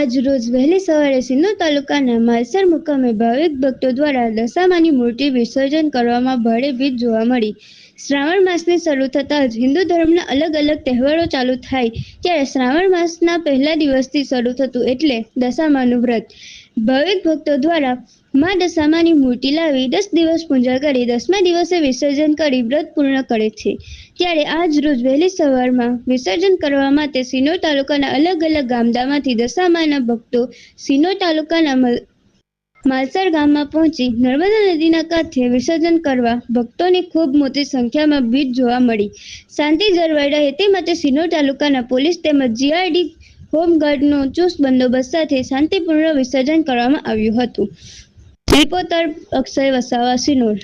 આજ રોજ વહેલી સવારે સિંધુ તાલુકાના માલસર મુકામે ભાવિક ભક્તો દ્વારા દશામાની મૂર્તિ વિસર્જન કરવામાં ભારે ભીડ જોવા મળી. શ્રાવણ માસની શરૂ થતાં જ હિન્દુ ધર્મના અલગ અલગ તહેવારો ચાલુ થાય ત્યારે શ્રાવણ માસના પહેલા દિવસથી શરૂ થતું એટલે દશામાનું વ્રત. ભાવિક ભક્તો દ્વારા મા દશામાની મૂર્તિ લાવી દસ દિવસ પૂજા કરી દસમા દિવસે વિસર્જન કરી વ્રત પૂર્ણ કરે છે. ત્યારે આજ રોજ વહેલી સવારમાં વિસર્જન કરવા માટે સિનોર તાલુકાના અલગ અલગ ગામડામાંથી દશામાના ભક્તો સિનોર તાલુકાના માલસર ગામમાં પહોંચી નર્મદા નદીના કાંઠે વિસર્જન કરવા ભક્તોની ખૂબ મોટી સંખ્યામાં ભીડ જોવા મળી. શાંતિ જળવાઈ રહે તે માટે સિનોર તાલુકાના પોલીસ તેમજ જીઆરડી હોમગાર્ડનો ચુસ્ત બંદોબસ્ત સાથે શાંતિપૂર્ણ વિસર્જન કરવામાં આવ્યું હતું. રિપોર્ટર અક્ષય વસાવા, સિનોર.